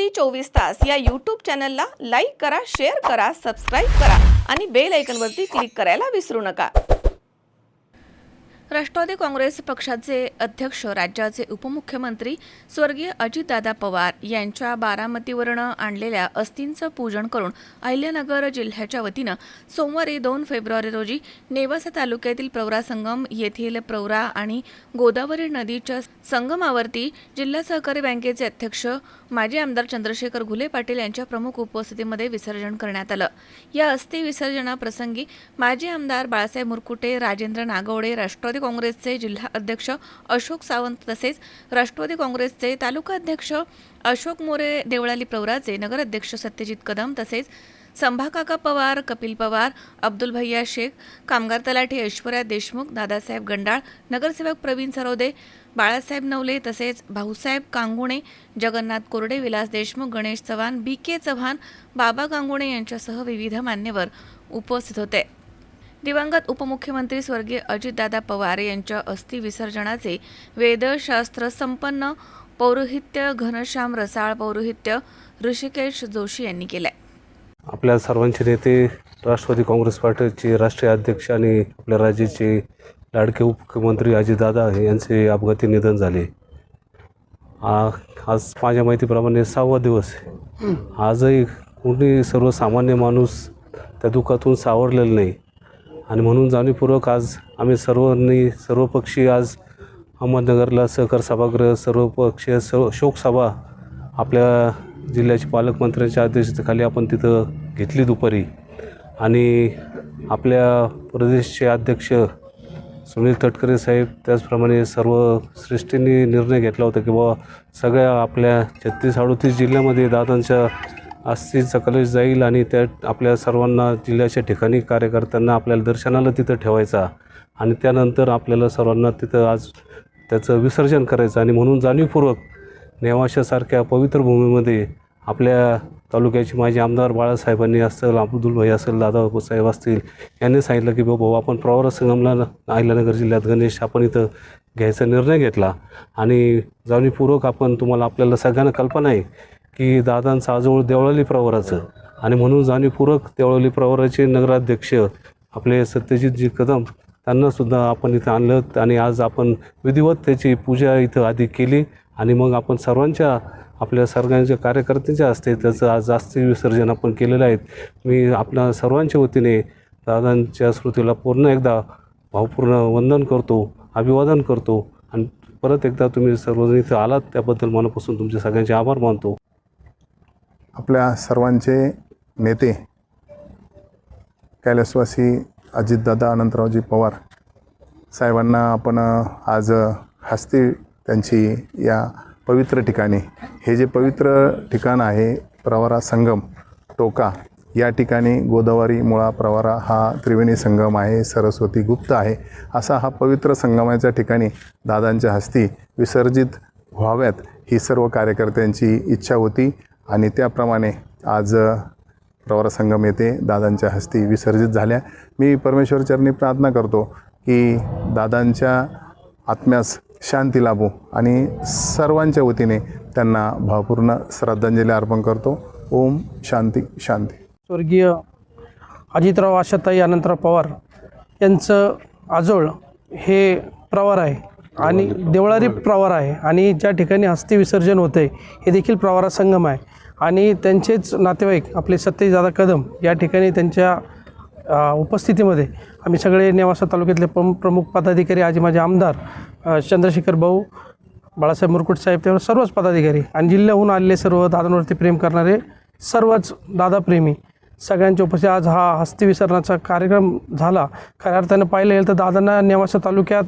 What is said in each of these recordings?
C चोवीस तास या यूट्यूब चॅनलला लाईक करा शेअर करा सबस्क्राईब करा आणि बेल आयकनवरती क्लिक करायला विसरू नका. राष्ट्रवादी काँग्रेस पक्षाचे अध्यक्ष राज्याचे उपमुख्यमंत्री स्वर्गीय अजितदादा पवार यांच्या बारामतीवरनं आणलेल्या अस्थींचं पूजन करून अहिल्यानगर जिल्ह्याच्या वतीनं सोमवारी दोन फेब्रुवारी रोजी नेवासा तालुक्यातील प्रवरा संगम येथील प्रवरा आणि गोदावरी नदीच्या संगमावरती जिल्हा सहकारी बँकेचे अध्यक्ष माजी आमदार चंद्रशेखर घुले पाटील यांच्या प्रमुख उपस्थितीमध्ये विसर्जन करण्यात आलं. या अस्थि विसर्जनाप्रसंगी माजी आमदार बाळासाहेब मुरकुटे राजेंद्र नागवडे राष्ट्रवादी काँग्रेसचे जिल्हा अध्यक्ष अशोक सावंत तसेच राष्ट्रवादी काँग्रेसचे तालुका अध्यक्ष अशोक मोरे देवळाली प्रवराचे नगराध्यक्ष सत्यजित कदम तसेच संभाकाका पवार कपिल पवार अब्दुल भैया शेख कामगार तलाठी ऐश्वर्या देशमुख दादासाहेब गंडाळ नगरसेवक प्रवीण सरोदे बाळासाहेब नवले तसेच भाऊसाहेब कांगुणे जगन्नाथ कोरडे विलास देशमुख गणेश चव्हाण बी के चव्हाण बाबा कांगुणे यांच्यासह विविध मान्यवर उपस्थित होते. दिवंगत उपमुख्यमंत्री स्वर्गीय अजितदादा पवार यांच्या अस्थि विसर्जनाचे वेदशास्त्र संपन्न पौरोहित्य घनश्याम रसाळ पौरोहित्य ऋषिकेश जोशी यांनी केलंय. आपल्या सर्वांचे नेते राष्ट्रवादी काँग्रेस पार्टीचे राष्ट्रीय अध्यक्ष आणि आपल्या राज्याचे लाडके उपमुख्यमंत्री अजितदादा यांचे अपघाती निधन झाले. आज माझ्या माहितीप्रमाणे सहावा दिवस आजही कोणी सर्वसामान्य माणूस त्या दुःखातून सावरलेला नाही. आणि म्हणून जाणीवपूर्वक आज आम्ही सर्वांनी सर्वपक्षीय आज अहमदनगरला सहकार सभागृह सर्वपक्षीय सर्व शोकसभा आपल्या जिल्ह्याचे पालकमंत्र्यांच्या अध्यक्षतेखाली आपण तिथं घेतली दुपारी. आणि आपल्या प्रदेशचे अध्यक्ष सुनील तटकरे साहेब त्याचप्रमाणे सर्व श्रेष्ठींनी निर्णय घेतला होता की बाबा सगळ्या आपल्या छत्तीस अडोतीस जिल्ह्यामध्ये दादांच्या अस्थिचा कलश जाईल आणि त्या आपल्या सर्वांना जिल्ह्याच्या ठिकाणी कार्यकर्त्यांना आपल्याला दर्शनाला तिथं ठेवायचा आणि त्यानंतर आपल्याला सर्वांना तिथं आज त्याचं विसर्जन करायचं. आणि म्हणून जाणीवपूर्वक नेवाशासारख्या पवित्र भूमीमध्ये आपल्या तालुक्याचे माजी आमदार बाळासाहेबांनी असेल अब्दुल भाई असेल दादासाहेब असतील यांनी सांगितलं की बाबा आपण प्रवरा संगमला अहिल्यानगर जिल्ह्यात गणेश आपण इथं घ्यायचा निर्णय घेतला. आणि जाणीवपूर्वक आपण तुम्हाला आपल्याला सगळ्यांना कल्पना आहे की दादांचं आजवळ देवळाली प्रवराचं. आणि म्हणून जाणीवपूर्वक देवळाली प्रवराचे नगराध्यक्ष आपले सत्यजितजी कदम त्यांनासुद्धा आपण इथं आणलं आणि आज आपण विधिवत त्याची पूजा इथं आधी केली. आणि मग आपण सर्वांच्या आपल्या सर्वांच्या कार्यकर्त्यांच्या असते त्याचं आज जास्ती विसर्जन आपण केलेलं आहे. मी आपल्या सर्वांच्या वतीने दादांच्या स्मृतीला पूर्ण एकदा भावपूर्ण वंदन करतो अभिवादन करतो आणि परत एकदा तुम्ही सर्वजण इथं आलात त्याबद्दल मनापासून तुमचे सगळ्यांचे आभार मानतो. आपल्या सर्वांचे नेते कैलासवासी अजितदादा अनंतरावजी पवार साहेबांना आपण आज हस्ती त्यांची या पवित्र ठिकाणी. हे जे पवित्र ठिकाण आहे प्रवारा संगम टोका या ठिकाणी गोदावरी मुळा प्रवारा हा त्रिवेणी संगम आहे सरस्वती गुप्त आहे. असा हा पवित्र संगमाच्या ठिकाणी दादांच्या हस्ती विसर्जित व्हाव्यात ही सर्व कार्यकर्त्यांची इच्छा होती आणि त्याप्रमाणे आज प्रवारा संगम येथे दादांच्या हस्ती विसर्जित झाल्या. मी परमेश्वरचरणी प्रार्थना करतो की दादांच्या आत्म्यास शांती लाभो आणि सर्वांच्या वतीने त्यांना भावपूर्ण श्रद्धांजली अर्पण करतो. ओम शांती शांती. स्वर्गीय अजितराव आशाताई अनंतराव पवार यांचं आजोळ हे प्रवार आहे आणि देवळारी प्रवार आहे आणि ज्या ठिकाणी हस्ती विसर्जन होते हे देखील प्रवारा संगम आहे. आणि त्यांचेच नातेवाईक आपले सत्यजितदादा कदम या ठिकाणी त्यांच्या उपस्थितीमध्ये आम्ही सगळे नेवासा तालुक्यातले प्रम प्रमुख पदाधिकारी आजी माझे आमदार चंद्रशेखर भाऊ बाळासाहेब मुरकुट साहेब त्यावर सर्वच पदाधिकारी आणि जिल्ह्याहून आलेले सर्व दादांवरती प्रेम करणारे सर्वच दादाप्रेमी सगळ्यांच्या उपस्थित. आज हा हस्ती कार्यक्रम झाला. खऱ्या अर्थानं पाहिलं गेलं तर दादांना नेवासा तालुक्यात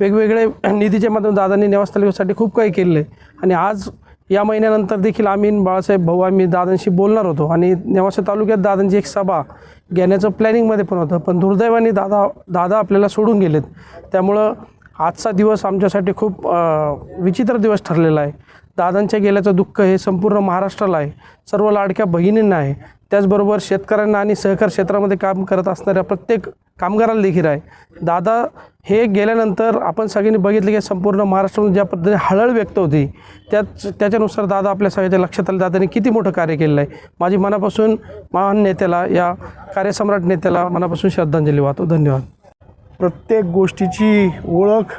वेगवेगळे निधीच्या माध्यमातून दादांनी नेवासा तालुक्यासाठी खूप काही केलेलं आहे. आणि आज या महिन्यानंतर देखील आम्ही बाळासाहेब भाऊ आम्ही दादांशी बोलणार होतो. आणि नेवासा तालुक्यात दादांची एक सभा घेण्याचं प्लॅनिंगमध्ये पण होतं. पण दुर्दैवाने दादा दादा आपल्याला सोडून गेलेत. त्यामुळं आजचा दिवस आमच्यासाठी खूप विचित्र दिवस ठरलेला आहे. दादांच्या गेल्याचं दुःख हे संपूर्ण महाराष्ट्राला आहे. सर्व लाडक्या बहिणींना आहे. त्याचबरोबर शेतकऱ्यांना आणि सहकार क्षेत्रामध्ये काम करत असणाऱ्या प्रत्येक कामगाराला देखील आहे. दादा हे गेल्यानंतर आपण सगळ्यांनी बघितलं की संपूर्ण महाराष्ट्रामध्ये ज्या पद्धतीने हळहळ व्यक्त होती त्याच त्याच्यानुसार दादा आपल्या सगळ्याच्या लक्षात आलं दादाने किती मोठं कार्य केलेलं आहे. माझी मनापासून महान नेत्याला या कार्यसम्राट नेत्याला मनापासून श्रद्धांजली वाहतो. धन्यवाद. प्रत्येक गोष्टीची ओळख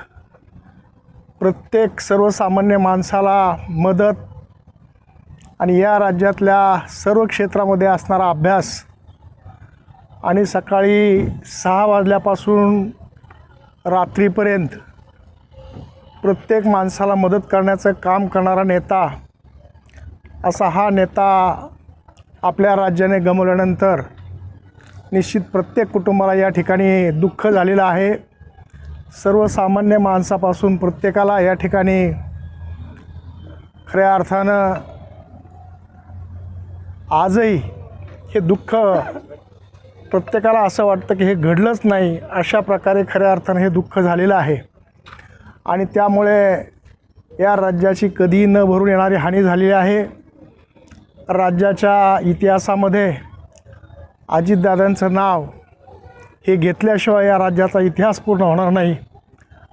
प्रत्येक सर्वसामान्य माणसाला मदत आणि या राज्यातल्या सर्व क्षेत्रामध्ये असणारा अभ्यास आणि सकाळी सहा वाजल्यापासून रात्रीपर्यंत प्रत्येक माणसाला मदत करण्याचं काम करणारा नेता असा हा नेता आपल्या राज्याने गमवल्यानंतर निश्चित प्रत्येक कुटुंबाला या ठिकाणी दुःख झालेलं आहे. सर्वसामान्य माणसापासून प्रत्येकाला या ठिकाणी खऱ्या अर्थानं आजही हे दुःख प्रत्येकाला असं वाटतं की हे घडलंच नाही अशा प्रकारे खऱ्या अर्थानं हे दुःख झालेलं आहे. आणि त्यामुळे या राज्याची कधी न भरून येणारी हानी झालेली आहे. राज्याच्या इतिहासामध्ये अजितदादांचं नाव हे घेतल्याशिवाय या राज्याचा इतिहास पूर्ण होणार नाही.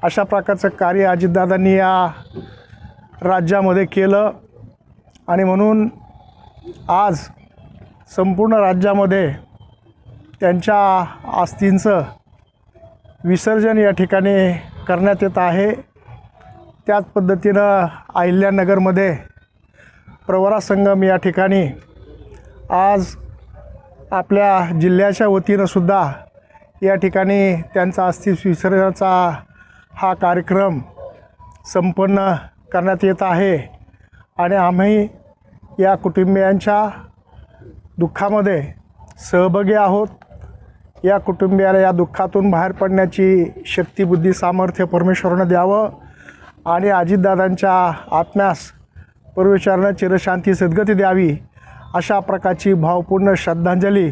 अशा प्रकारचं कार्य अजितदादांनी या राज्यामध्ये केलं आणि म्हणून आज संपूर्ण राज्यामध्ये त्यांच्या आस्थींचं विसर्जन या ठिकाणी करण्यात येत आहे. त्याच पद्धतीनं अहिल्यानगरमध्ये प्रवरा संगम या ठिकाणी आज आपल्या जिल्ह्याच्या वतीनं सुद्धा या ठिकाणी त्यांचा अस्थित्व विसर्जनाचा हा कार्यक्रम संपन्न करण्यात येत आहे. आणि आम्ही या कुटुंबियांच्या दुःखामध्ये सहभागी आहोत. या कुटुंबियाला या दुःखातून बाहेर पडण्याची शक्ती बुद्धी सामर्थ्य परमेश्वरानं द्यावं आणि अजितदादांच्या आत्म्यास परमेश्वरानं चिरशांती सद्गती द्यावी अशा प्रकारची भावपूर्ण श्रद्धांजली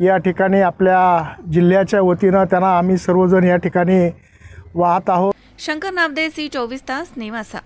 या ठिकाणी आपल्या जिल्ह्याच्या वतीनं त्यांना आम्ही सर्वजण या ठिकाणी वाहत आहोत. शंकर नामदे सी चोवीस तास नेवासा.